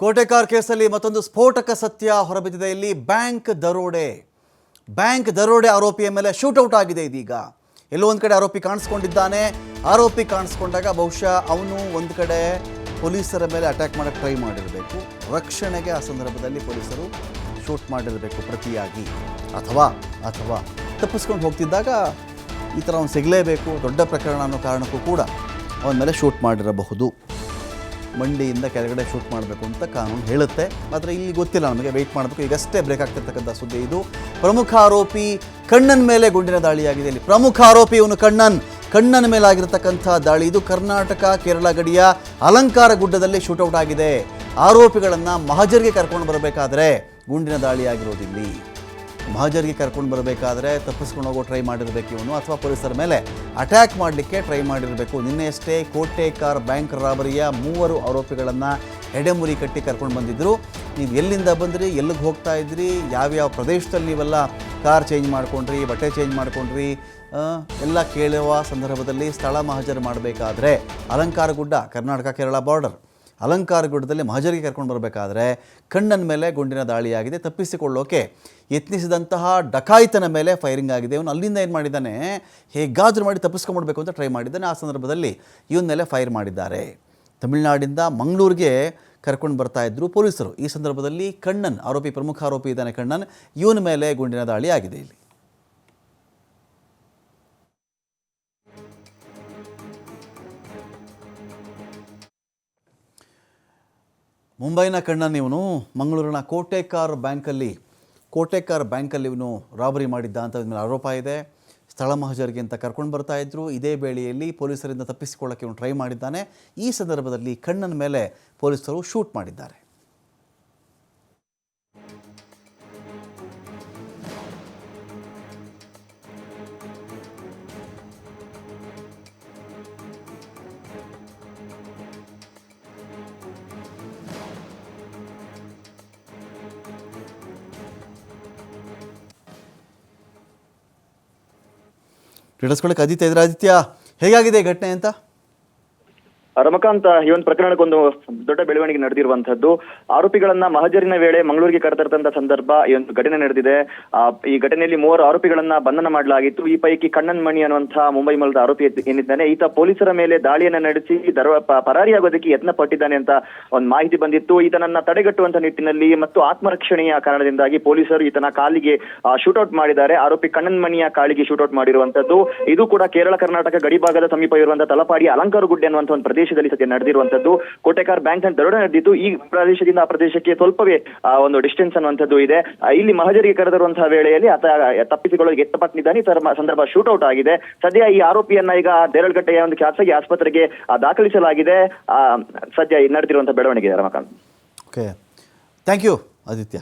ಕೋಟೆಕಾರ್ ಕೇಸಲ್ಲಿ ಮತ್ತೊಂದು ಸ್ಫೋಟಕ ಸತ್ಯ ಹೊರಬಿದ್ದಿದೆ. ಇಲ್ಲಿ ಬ್ಯಾಂಕ್ ದರೋಡೆ. ಬ್ಯಾಂಕ್ ದರೋಡೆ ಆರೋಪಿಯ ಮೇಲೆ ಶೂಟೌಟ್ ಆಗಿದೆ ಇದೀಗ. ಎಲ್ಲೋ ಒಂದು ಕಡೆ ಆರೋಪಿ ಕಾಣಿಸ್ಕೊಂಡಿದ್ದಾನೆ. ಆರೋಪಿ ಕಾಣಿಸ್ಕೊಂಡಾಗ ಬಹುಶಃ ಅವನು ಒಂದು ಕಡೆ ಪೊಲೀಸರ ಮೇಲೆ ಅಟ್ಯಾಕ್ ಮಾಡೋಕ್ಕೆ ಟ್ರೈ ಮಾಡಿರಬೇಕು. ರಕ್ಷಣೆಗೆ ಆ ಸಂದರ್ಭದಲ್ಲಿ ಪೊಲೀಸರು ಶೂಟ್ ಮಾಡಿರಬೇಕು ಪ್ರತಿಯಾಗಿ. ಅಥವಾ ಅಥವಾ ತಪ್ಪಿಸ್ಕೊಂಡು ಹೋಗ್ತಿದ್ದಾಗ ಈ ಥರ ಅವ್ನು ಸಿಗಲೇಬೇಕು. ದೊಡ್ಡ ಪ್ರಕರಣ ಅನ್ನೋ ಕಾರಣಕ್ಕೂ ಕೂಡ ಅವನ ಮೇಲೆ ಶೂಟ್ ಮಾಡಿರಬಹುದು. ಮಂಡಿಯಿಂದ ಕೆಳಗಡೆ ಶೂಟ್ ಮಾಡಬೇಕು ಅಂತ ಕಾನೂನು ಹೇಳುತ್ತೆ. ಆದರೆ ಇಲ್ಲಿ ಗೊತ್ತಿಲ್ಲ, ನಮಗೆ ವೆಯ್ಟ್ ಮಾಡಬೇಕು. ಈಗಷ್ಟೇ ಬ್ರೇಕ್ ಆಗ್ತಿರ್ತಕ್ಕಂಥ ಸುದ್ದಿ ಇದು. ಪ್ರಮುಖ ಆರೋಪಿ ಕಣ್ಣನ್ ಮೇಲೆ ಗುಂಡಿನ ದಾಳಿಯಾಗಿದೆ. ಇಲ್ಲಿ ಪ್ರಮುಖ ಆರೋಪಿ ಇವನು ಕಣ್ಣನ್. ಕಣ್ಣನ ಮೇಲೆ ಆಗಿರತಕ್ಕಂಥ ದಾಳಿ ಇದು ಕರ್ನಾಟಕ, ಕೇರಳ ಗಡಿಯ ಅಲಂಕಾರ ಗುಡ್ಡದಲ್ಲಿ ಶೂಟೌಟ್ ಆಗಿದೆ. ಆರೋಪಿಗಳನ್ನು ಮಹಜರ್ಗೆ ಕರ್ಕೊಂಡು ಬರಬೇಕಾದ್ರೆ ಗುಂಡಿನ ದಾಳಿಯಾಗಿರೋದಿಲ್ಲಿ. ಮಹಾಜರ್ಗೆ ಕರ್ಕೊಂಡು ಬರಬೇಕಾದ್ರೆ ತಪ್ಪಿಸ್ಕೊಂಡು ಹೋಗೋ ಟ್ರೈ ಮಾಡಿರಬೇಕು ಇವನು, ಅಥವಾ ಪೊಲೀಸರ ಮೇಲೆ ಅಟ್ಯಾಕ್ ಮಾಡಲಿಕ್ಕೆ ಟ್ರೈ ಮಾಡಿರಬೇಕು. ನಿನ್ನೆಯಷ್ಟೇ ಕೋಟೆಕಾರ್ ಬ್ಯಾಂಕ್ ರಾಬರಿಯ ಮೂವರು ಆರೋಪಿಗಳನ್ನು ಎಡೆಮುರಿ ಕಟ್ಟಿ ಕರ್ಕೊಂಡು ಬಂದಿದ್ದರು ನೀವು ಎಲ್ಲಿಂದ ಬಂದ್ರಿ? ಎಲ್ಲಿಗೆ ಹೋಗ್ತಾ ಇದ್ರಿ? ಯಾವ್ಯಾವ ಪ್ರದೇಶದಲ್ಲಿ ನೀವೆಲ್ಲ ಕಾರ್ ಚೇಂಜ್ ಮಾಡ್ಕೊಂಡ್ರಿ, ಬಟ್ಟೆ ಚೇಂಜ್ ಮಾಡ್ಕೊಂಡ್ರಿ? ಎಲ್ಲ ಕೇಳುವ ಸಂದರ್ಭದಲ್ಲಿ ಸ್ಥಳ ಮಹಜರು ಮಾಡಬೇಕಾದ್ರೆ ಅಲಂಕಾರ ಗುಡ್ಡ ಕರ್ನಾಟಕ, ಕೇರಳ ಬಾರ್ಡರ್ ಅಲಂಕಾರ ಗುಡ್ಡದಲ್ಲಿ ಮಹಜರಿಗೆ ಕರ್ಕೊಂಡು ಬರಬೇಕಾದ್ರೆ ಕಣ್ಣನ ಮೇಲೆ ಗುಂಡಿನ ದಾಳಿಯಾಗಿದೆ, ತಪ್ಪಿಸಿಕೊಳ್ಳೋಕೆ ಯತ್ನಿಸಿದಂತಹ ಡಕಾಯಿತನ ಮೇಲೆ ಫೈರಿಂಗ್ ಆಗಿದೆ. ಇವನು ಅಲ್ಲಿಂದ ಏನು ಮಾಡಿದ್ದಾನೆ? ಹೇಗಾದರೂ ಮಾಡಿ ತಪ್ಪಿಸ್ಕೊಂಡ್ಬಿಡ್ಬೇಕು ಅಂತ ಟ್ರೈ ಮಾಡಿದ್ದಾನೆ. ಆ ಸಂದರ್ಭದಲ್ಲಿ ಇವನ ಮೇಲೆ ಫೈರ್ ಮಾಡಿದ್ದಾರೆ. ತಮಿಳುನಾಡಿಂದ ಮಂಗಳೂರಿಗೆ ಕರ್ಕೊಂಡು ಬರ್ತಾ ಇದ್ದರು ಪೊಲೀಸರು. ಈ ಸಂದರ್ಭದಲ್ಲಿ ಕಣ್ಣನ್, ಆರೋಪಿ ಪ್ರಮುಖ ಆರೋಪಿ ಇದ್ದಾನೆ ಕಣ್ಣನ್. ಇವನ ಮೇಲೆ ಗುಂಡಿನ ದಾಳಿ ಆಗಿದೆ ಇಲ್ಲಿ. ಮುಂಬೈನ ಕಣ್ಣನ್ನು ಇವನು ಮಂಗಳೂರಿನ ಕೋಟೆಕಾರ್ ಬ್ಯಾಂಕಲ್ಲಿ ಕೋಟೆಕಾರ್ ಬ್ಯಾಂಕಲ್ಲಿ ಇವನು ರಾಬರಿ ಮಾಡಿದ್ದ ಅಂತ ಮೇಲೆ ಆರೋಪ ಇದೆ. ಸ್ಥಳ ಮಹಜರಿಗೆ ಅಂತ ಕರ್ಕೊಂಡು ಬರ್ತಾ ಇದ್ರು. ಇದೇ ವೇಳೆಯಲ್ಲಿ ಪೊಲೀಸರಿಂದ ತಪ್ಪಿಸ್ಕೊಳ್ಳೋಕೆ ಇವನು ಟ್ರೈ ಮಾಡಿದ್ದಾನೆ. ಈ ಸಂದರ್ಭದಲ್ಲಿ ಕಣ್ಣನ ಮೇಲೆ ಪೊಲೀಸರು ಶೂಟ್ ಮಾಡಿದ್ದಾರೆ. ತಿಳಿಸ್ಕೊಳ್ಳಕ್ಕೆ ಆದಿತ್ಯ ಇದ್ರೆ ಆದಿತ್ಯ. ಹೇಗಾಗಿದೆ ಘಟನೆ ಅಂತ? ರಮಕಾಂತ್, ಈ ಒಂದು ಪ್ರಕರಣಕ್ಕೊಂದು ದೊಡ್ಡ ಬೆಳವಣಿಗೆ ನಡೆದಿರುವಂತಹದ್ದು ಆರೋಪಿಗಳನ್ನ ಮಹಜರಿನ ವೇಳೆ ಮಂಗಳೂರಿಗೆ ಕರೆತರದಂತ ಸಂದರ್ಭ ಈ ಒಂದು ಘಟನೆ ನಡೆದಿದೆ. ಈ ಘಟನೆಯಲ್ಲಿ ಮೂವರು ಆರೋಪಿಗಳನ್ನ ಬಂಧನ ಮಾಡಲಾಗಿತ್ತು. ಈ ಪೈಕಿ ಕಣ್ಣನ್ ಮಣಿ ಅನ್ನುವಂತಹ ಮುಂಬೈ ಮೂಲದ ಆರೋಪಿ ಏನಿದ್ದಾನೆ. ಈತ ಪೊಲೀಸರ ಮೇಲೆ ದಾಳಿಯನ್ನ ನಡೆಸಿ ದರ ಪರಾರಿಯಾಗೋದಕ್ಕೆ ಯತ್ನ ಪಟ್ಟಿದ್ದಾನೆ ಅಂತ ಒಂದು ಮಾಹಿತಿ ಬಂದಿತ್ತು. ಈತನನ್ನ ತಡೆಗಟ್ಟುವಂತ ನಿಟ್ಟಿನಲ್ಲಿ ಮತ್ತು ಆತ್ಮರಕ್ಷಣೆಯ ಕಾರಣದಿಂದಾಗಿ ಪೊಲೀಸರು ಈತನ ಕಾಲಿಗೆ ಶೂಟೌಟ್ ಮಾಡಿದ್ದಾರೆ. ಆರೋಪಿ ಕಣ್ಣನ್ ಮಣಿಯ ಕಾಲಿಗೆ ಶೂಟೌಟ್ ಮಾಡಿರುವಂತದ್ದು ಇದು ಕೂಡ ಕೇರಳ, ಕರ್ನಾಟಕ ಗಡಿಭಾಗದ ಸಮೀಪ ಇರುವಂತಹ ತಲಪಾಡಿ ಅಲಂಕಾರ ಗುಡ್ಡೆ ಅನ್ನುವಂತ ಒಂದು ಪ್ರದೇಶದಲ್ಲಿ ಸದ್ಯ ನಡೆದಿರುವಂತದ್ದು ಕೋಟೆಕಾರ್ ಬ್ಯಾಂಕ್ ಅಂತ ದರೋಡೆ ನಡೆದಿತ್ತು ಈ ಪ್ರದೇಶದಿಂದ ಆ ಪ್ರದೇಶಕ್ಕೆ ಸ್ವಲ್ಪವೇ ಒಂದು ಡಿಸ್ಟೆನ್ಸ್ ಅನ್ನುವಂಥದ್ದು ಇದೆ. ಇಲ್ಲಿ ಮಹಜರಿಗೆ ಕರೆದಿರುವಂತಹ ವೇಳೆಯಲ್ಲಿ ಆತ ತಪ್ಪಿಸಿಕೊಳ್ಳಲು ಎತ್ತಪಟ್ಟಿದ್ದಾನೆ ತರ ಸಂದರ್ಭ ಶೂಟೌಟ್ ಆಗಿದೆ. ಸದ್ಯ ಈ ಆರೋಪಿಯನ್ನ ಈಗ ದೇರಳಗಟ್ಟೆಯ ಒಂದು ಖಾಸಗಿ ಆಸ್ಪತ್ರೆಗೆ ದಾಖಲಿಸಲಾಗಿದೆ. ಸದ್ಯ ನಡೆದಿರುವಂತಹ ಬೆಳವಣಿಗೆ Ramakant. Okay thank you Aditya.